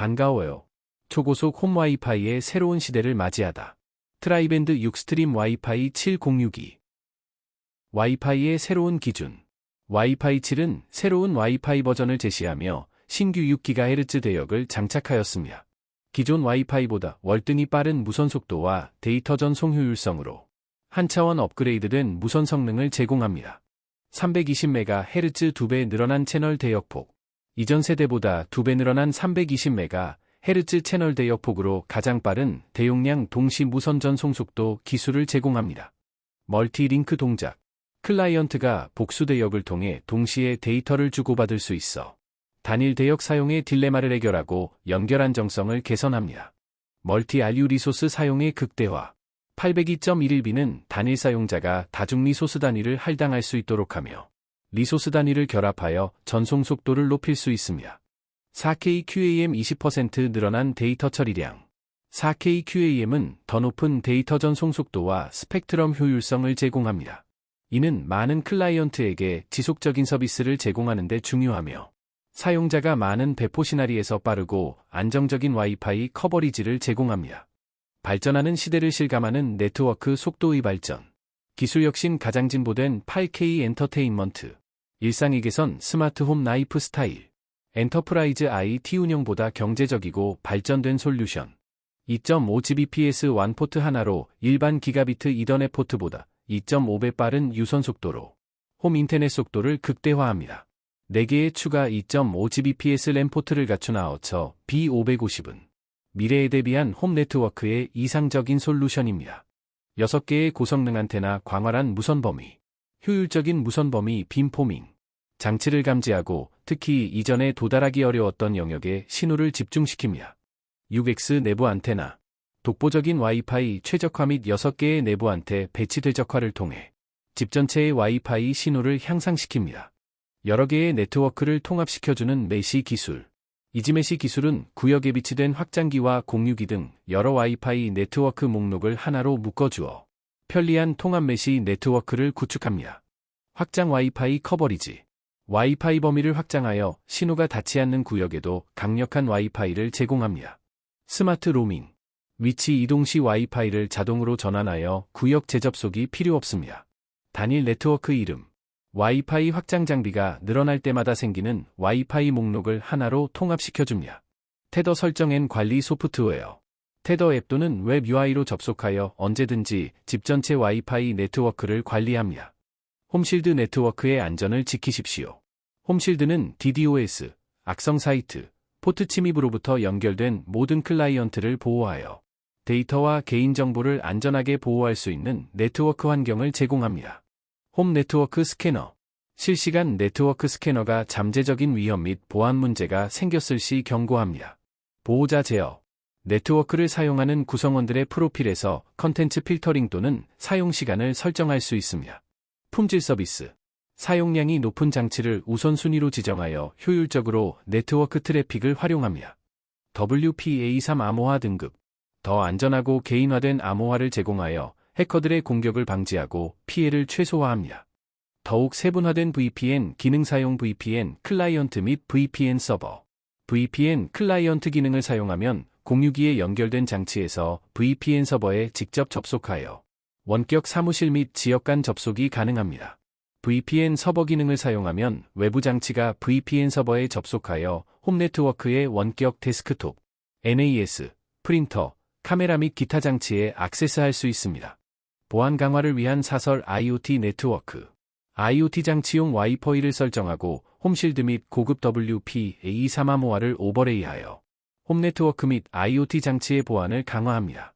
반가워요. 초고속 홈 와이파이의 새로운 시대를 맞이하다. 트라이밴드 6스트림 와이파이 7062. 와이파이의 새로운 기준. 와이파이 7은 새로운 와이파이 버전을 제시하며 신규 6GHz 대역을 장착하였습니다. 기존 와이파이보다 월등히 빠른 무선 속도와 데이터 전송 효율성으로 한 차원 업그레이드된 무선 성능을 제공합니다. 320MHz 2배 늘어난 채널 대역폭. 이전 세대보다 2배 늘어난 320MHz 채널 대역폭으로 가장 빠른 대용량 동시 무선 전송 속도 기술을 제공합니다. 멀티링크 동작. 클라이언트가 복수 대역을 통해 동시에 데이터를 주고받을 수 있어 단일 대역 사용의 딜레마를 해결하고 연결 안정성을 개선합니다. 멀티 RU 리소스 사용의 극대화. 802.11b는 단일 사용자가 다중 리소스 단위를 할당할 수 있도록 하며 리소스 단위를 결합하여 전송 속도를 높일 수 있습니다. 4K QAM 20% 늘어난 데이터 처리량 4K QAM은 더 높은 데이터 전송 속도와 스펙트럼 효율성을 제공합니다. 이는 많은 클라이언트에게 지속적인 서비스를 제공하는 데 중요하며 사용자가 많은 배포 시나리에서 빠르고 안정적인 와이파이 커버리지를 제공합니다. 발전하는 시대를 실감하는 네트워크 속도의 발전. 기술 혁신 가장 진보된 8K 엔터테인먼트. 일상의 개선 스마트 홈 라이프 스타일. 엔터프라이즈 IT 운영보다 경제적이고 발전된 솔루션. 2.5Gbps 완포트 하나로 일반 기가비트 이더넷 포트보다 2.5배 빠른 유선 속도로 홈 인터넷 속도를 극대화합니다. 4개의 추가 2.5Gbps 램 포트를 갖춘 아어처 B550은 미래에 대비한 홈 네트워크의 이상적인 솔루션입니다. 6개의 고성능 안테나 광활한 무선 범위, 효율적인 무선 범위 빔포밍, 장치를 감지하고 특히 이전에 도달하기 어려웠던 영역에 신호를 집중시킵니다. 6X 내부 안테나, 독보적인 와이파이 최적화 및 6개의 내부 안테 배치 대적화를 통해 집 전체의 와이파이 신호를 향상시킵니다. 여러 개의 네트워크를 통합시켜주는 메시 기술, 이지메시 기술은 구역에 비치된 확장기와 공유기 등 여러 와이파이 네트워크 목록을 하나로 묶어주어 편리한 통합 메시 네트워크를 구축합니다. 확장 와이파이 커버리지 와이파이 범위를 확장하여 신호가 닿지 않는 구역에도 강력한 와이파이를 제공합니다. 스마트 로밍 위치 이동 시 와이파이를 자동으로 전환하여 구역 재접속이 필요 없습니다. 단일 네트워크 이름 와이파이 확장 장비가 늘어날 때마다 생기는 와이파이 목록을 하나로 통합시켜줍니다. 테더 설정 앤 관리 소프트웨어. 테더 앱 또는 웹 UI로 접속하여 언제든지 집 전체 와이파이 네트워크를 관리합니다. 홈실드 네트워크의 안전을 지키십시오. 홈실드는 DDoS, 악성 사이트, 포트 침입으로부터 연결된 모든 클라이언트를 보호하여 데이터와 개인정보를 안전하게 보호할 수 있는 네트워크 환경을 제공합니다. 홈 네트워크 스캐너 실시간 네트워크 스캐너가 잠재적인 위험 및 보안 문제가 생겼을 시 경고합니다. 보호자 제어 네트워크를 사용하는 구성원들의 프로필에서 컨텐츠 필터링 또는 사용 시간을 설정할 수 있습니다. 품질 서비스 사용량이 높은 장치를 우선순위로 지정하여 효율적으로 네트워크 트래픽을 활용합니다. WPA3 암호화 등급 더 안전하고 개인화된 암호화를 제공하여 해커들의 공격을 방지하고 피해를 최소화합니다. 더욱 세분화된 VPN 기능 사용 VPN 클라이언트 및 VPN 서버 VPN 클라이언트 기능을 사용하면 공유기에 연결된 장치에서 VPN 서버에 직접 접속하여 원격 사무실 및 지역 간 접속이 가능합니다. VPN 서버 기능을 사용하면 외부 장치가 VPN 서버에 접속하여 홈 네트워크의 원격 데스크톱, NAS, 프린터, 카메라 및 기타 장치에 액세스할 수 있습니다. 보안 강화를 위한 사설 IoT 네트워크. IoT 장치용 와이퍼이를 설정하고 홈실드 및 고급 WPA3암호화를 오버레이하여 홈 네트워크 및 IoT 장치의 보안을 강화합니다.